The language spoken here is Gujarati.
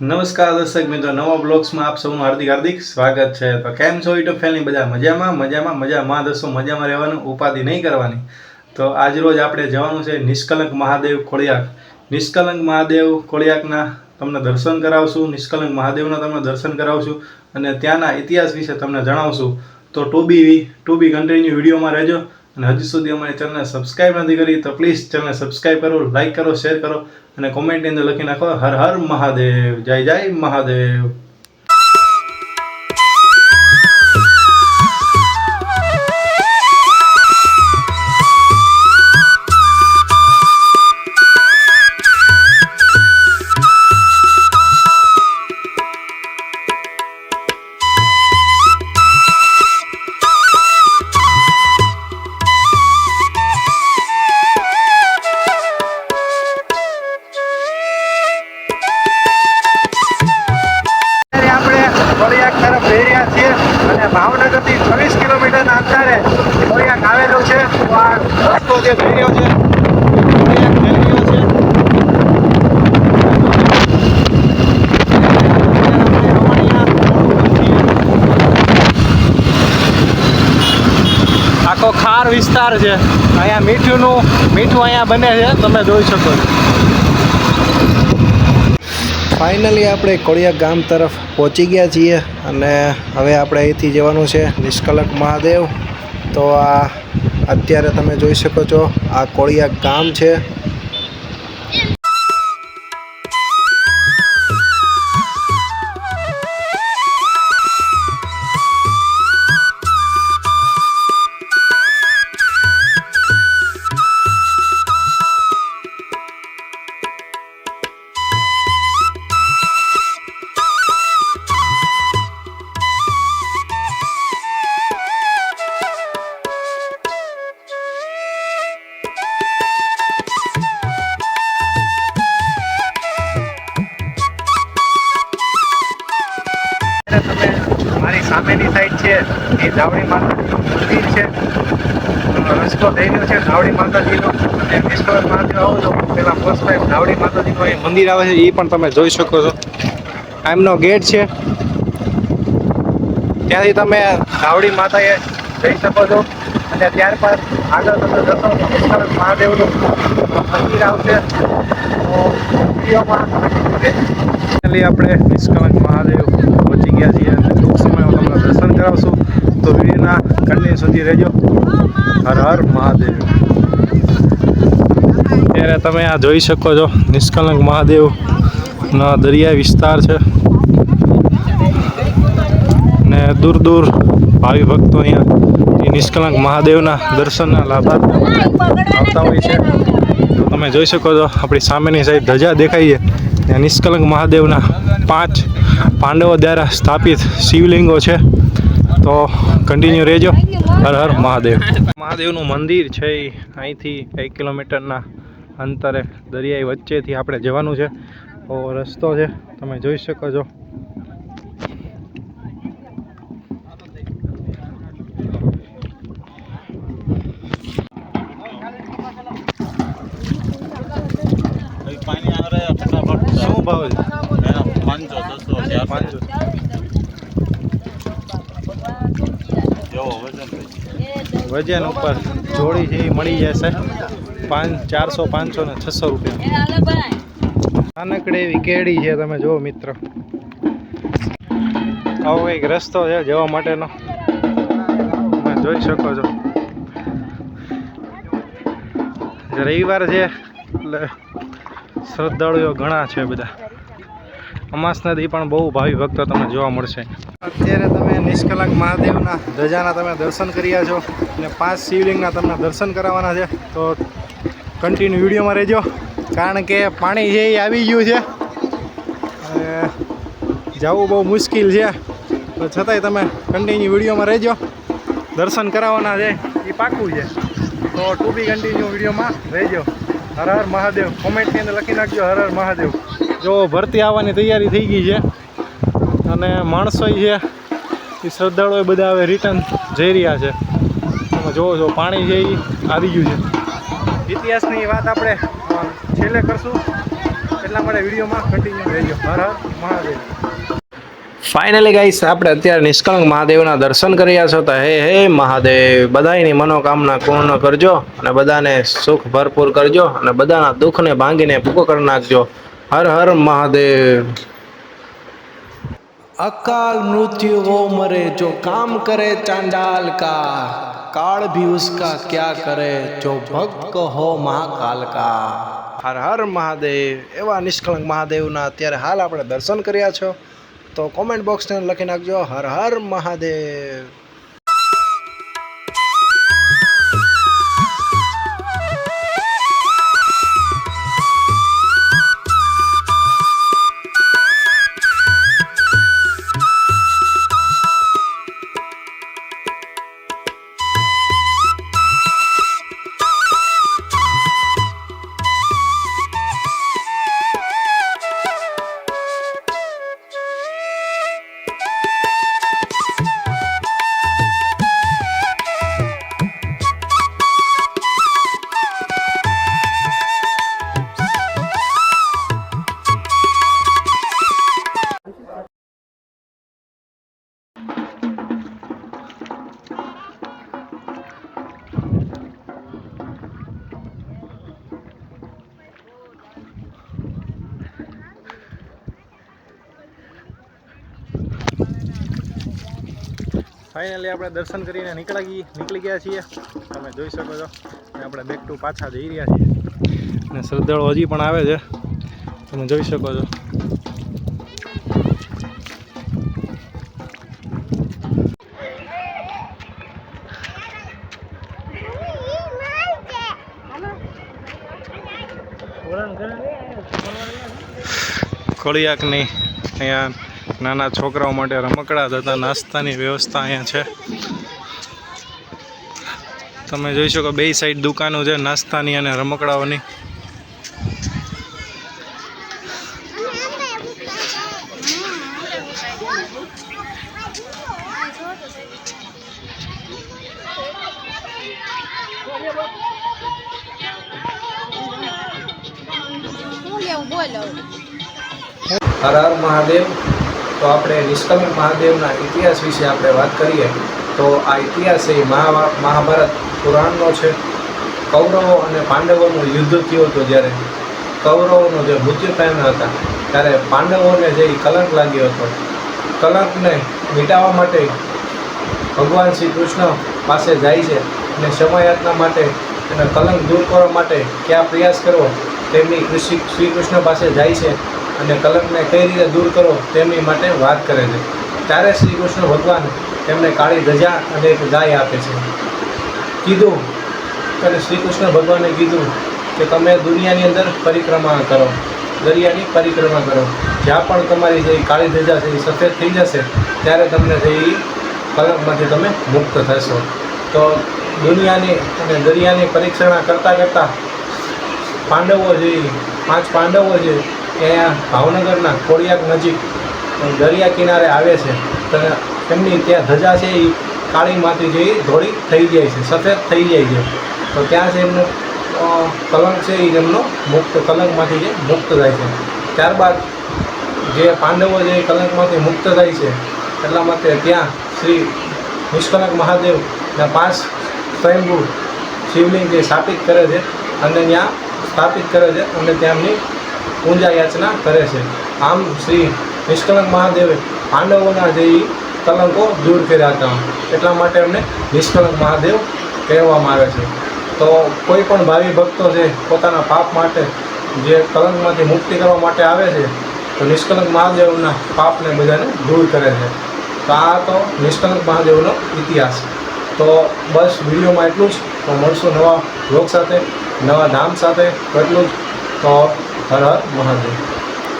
નમસ્કાર દર્શક મિત્રો, નવા બ્લોગ્સમાં આપ સૌનું હાર્દિક હાર્દિક સ્વાગત છે. તો કેમ છો યુટ્યુબ ફેમિલી? બધા મજામાં? મજામાં? મજામાં? દસો મજામાં રહેવાનું? ઉપાધિ નહીં કરવાની? તો આજરોજ આપણે જવાનું છે નિષ્કલંક મહાદેવ ખોળિયાક નિષ્કલંક મહાદેવ ખોળિયાકના તમને દર્શન કરાવશું. નિષ્કલંક મહાદેવના તમને દર્શન કરાવશું અને ત્યાંના ઇતિહાસ વિશે તમને જણાવશું. તો to be to be continue વિડીયોમાં રહેજો. અને હજી સુધી અમારી ચેનલને સબસ્ક્રાઇબ નથી કરી, તો પ્લીઝ ચેનલને સબસ્ક્રાઇબ કરો લાઈક કરો શેર કરો અને કોમેન્ટની અંદર લખી નાખો, હર હર મહાદેવ, જય જય મહાદેવ. ખાર વિસ્તાર છે. અહીંયા મીઠુંનું, મીઠું અહીંયા બને છે. તમે જોઈ શકો છો. ફાઇનલી આપણે કોળિયા ગામ તરફ પહોંચી ગયા છીએ અને હવે આપણે અહીંથી જવાનું છે નિષ્કલક મહાદેવ. તો આ અત્યારે તમે જોઈ શકો છો, આ કોળિયા ગામ છે. એ ધાવડી માતાજીનું મંદિર છે. રસ્તો થઈ ગયો છે ધાવડી માતાજીનો. અને નિષ્કલંક મહાદેવ આવો તો પહેલાં ફર્સ્ટ ટાઈમ ધાવડી માતાજીનું અહીં મંદિર આવે છે, એ પણ તમે જોઈ શકો છો. આ એમનો ગેટ છે. ત્યાંથી તમે ધાવડી માતાએ જઈ શકો છો. અને ત્યારબાદ આગળ તમે જશો તો મહાદેવનું મંદિર આવશે. તો આપણે નિષ્કલંક મહાદેવ પહોંચી ગયા છીએ અને ટૂંક સમયમાં તમને દર્શન કરાવશું તો વિડીયોના કન્ટિન્યુ સુધી રહેજો. હર હર મહાદેવ. ત્યારે તમે આ જોઈ શકો છો, નિષ્કલંક મહાદેવનો દરિયા વિસ્તાર છે. ને દૂર દૂર ભાવિ ભક્તો અહીંયા નિષ્કલંક મહાદેવના દર્શનના લાભાર્થે આવતા હોય છે. તમે જોઈ શકો છો, આપણી સામેની સાઈડ ધજા દેખાય છે. ત્યાં નિષ્કલંક મહાદેવના પાંચ પાંડવો દ્વારા સ્થાપિત શિવલિંગો છે. તો કન્ટિન્યુ રહેજો. હર હર મહાદેવ. મહાદેવનું મંદિર છે એ અહીંથી એક કિલોમીટરના અંતરે દરિયાઈ વચ્ચેથી આપણે જવાનું છે. તો રસ્તો છે તમે જોઈ શકો છો. શું ભાવ? છે પાંચસો. વજન ઉપર જોડી છે એ મળી જશે, પાંચ, ચારસો, પાંચસો ને છસો રૂપિયા. નાનકડી એવી કેડી છે તમે જુઓ મિત્ર. આવો કંઈક રસ્તો છે જવા માટેનો. તમે જોઈ શકો છો. રવિવાર છે, એટલે શ્રદ્ધાળુઓ ઘણા છે બધા. અમાસના દી પણ બહુ ભાવિ ભક્તો તમને જોવા મળશે. અત્યારે તમે નિષ્કલંક મહાદેવના ધજાના તમે દર્શન કર્યા છો અને પાંચ શિવલિંગના તમને દર્શન કરાવવાના છે, તો કન્ટિન્યુ વિડીયોમાં રહેજો, કારણ કે પાણી છે એ આવી ગયું છે. જવું બહુ મુશ્કેલ છે, તો છતાંય તમે કન્ટિન્યુ વિડીયોમાં રહેજો, દર્શન કરાવવાના છે. એ પાક્કું છે. તો ટુ બી કન્ટિન્યુ વિડીયોમાં રહેજો. હર હર મહાદેવ. કોમેન્ટની અંદર લખી નાખજો, હર હર મહાદેવ. જો ભરતી આવવાની તૈયારી થઈ ગઈ છે અને માણસો છે. એ શ્રદ્ધાળુઓ બધા હવે રિટર્ન જઈ રહ્યા છે. તમે જોવો છો પાણી છે એ આવી ગયું છે. ઇતિહાસની વાત આપણે છેલ્લે કરશું. એટલા માટે વિડીયોમાં કન્ટિન્યુ રહેજો. હર હર મહાદેવ. ફાઇનલી ગાઈસ આપણે અત્યારે નિષ્કળંક મહાદેવના દર્શન કર્યા છો તો હે હે મહાદેવ બધાની મનોકામના પૂર્ણ કરજો અને બધાને સુખ ભરપૂર કરજો અને બધાના દુઃખને ભાંગીને ભૂકો કરી નાખજો. હર હર મહાદેવ. अकाल मृत्यु वो मरे जो काम करे चांडाल का काल भी उसका क्या करे जो भक्त हो महाकाल का હર હર મહાદેવ એવા નિષ્કળંક મહાદેવના અત્યારે હાલ આપણે દર્શન કર્યા છો તો કોમેન્ટ બોક્સને લખી નાખજો હર હર મહાદેવ ફાઇનલી આપણે દર્શન કરીને નીકળી ગઈ નીકળી ગયા છીએ. તમે જોઈ શકો છો અને આપણે બેક ટુ પાછા જઈ રહ્યા છીએ. અને શ્રદ્ધાળુ હજી પણ આવે છે. તમે જોઈ શકો છો. ખોડિયાકની અહીંયા નાના છોકરાઓ માટે રમકડા તથા નાસ્તાની વ્યવસ્થા અહીંયા છે. તમે જોઈ શકો બે સાઈડ દુકાનો છે નાસ્તાની અને રમકડાઓની. હર હર મહાદેવ. તો આપણે નિષ્કલંક મહાદેવના ઇતિહાસ વિશે આપણે વાત કરીએ, તો આ ઇતિહાસ એ મહા, મહાભારત પુરાણનો છે. કૌરવો અને પાંડવોનું યુદ્ધ થયું હતું જ્યારે. કૌરવોનો જે મૃત્યુ પામ્યા હતા, ત્યારે પાંડવોને જે કલંક લાગ્યો હતો. કલંકને મિટાવવા માટે ભગવાન શ્રી કૃષ્ણ પાસે જાય છે અને ક્ષમાયાતના માટે અને કલંક દૂર કરવા માટે કયા પ્રયાસ કરવો, તેમની શ્રી કૃષ્ણ પાસે જાય છે. અને કલંકને કઈ રીતે દૂર કરો તેમની માટે વાત કરે છે. ત્યારે શ્રી કૃષ્ણ ભગવાન તેમને કાળી ધજા અને એક ગાય આપે છે. કીધું અને શ્રી કૃષ્ણ ભગવાને કીધું કે તમે દુનિયાની અંદર પરિક્રમા કરો, દરિયાની પરિક્રમા કરો. જ્યાં પણ તમારી જે કાળી ધજા છે એ સફેદ થઈ જશે, ત્યારે તમને જે કલંકમાંથી તમે મુક્ત થશો. તો દુનિયાની અને દરિયાની પરીક્ષણા કરતાં કરતાં પાંડવો જે પાંચ પાંડવો છે અહીંયા ભાવનગરના કોળિયાક નજીક દરિયા કિનારે આવે છે. તો એમની ત્યાં ધજા છે એ કાળી માતી જે ધોળી થઈ જાય છે, સફેદ થઈ જાય છે. તો ત્યાં છે એમનો કલંક છે એ એમનો મુક્ત, કલંકમાંથી જે મુક્ત થાય છે. ત્યારબાદ જે પાંડવો જે કલંકમાંથી મુક્ત થાય છે. એટલા માટે ત્યાં શ્રી નિષ્કલંક મહાદેવના પાંચ સ્વયંભૂ શિવલિંગ જે સ્થાપિત કરે છે અને ત્યાં સ્થાપિત કરે છે અને તેમની પૂજા યાચના કરે છે. આમ શ્રી નિષ્કલંક મહાદેવે પાંડવોના જે કલંકો દૂર કર્યા હતા. એટલા માટે એમને નિષ્કલંક મહાદેવ કહેવામાં આવે છે. તો કોઈ પણ ભાવિ ભક્તો છે પોતાના પાપ માટે, જે કલંકમાંથી મુક્તિ કરવા માટે આવે છે, તો નિષ્કલંક મહાદેવના પાપને બધાને દૂર કરે છે. તો આ તો નિષ્કલંક મહાદેવનો ઇતિહાસ. તો બસ વિડીયોમાં એટલું જ. તો મળશું નવા લોક સાથે, નવા ધામ સાથે. એટલું જ. તો હર હર મહાદેવ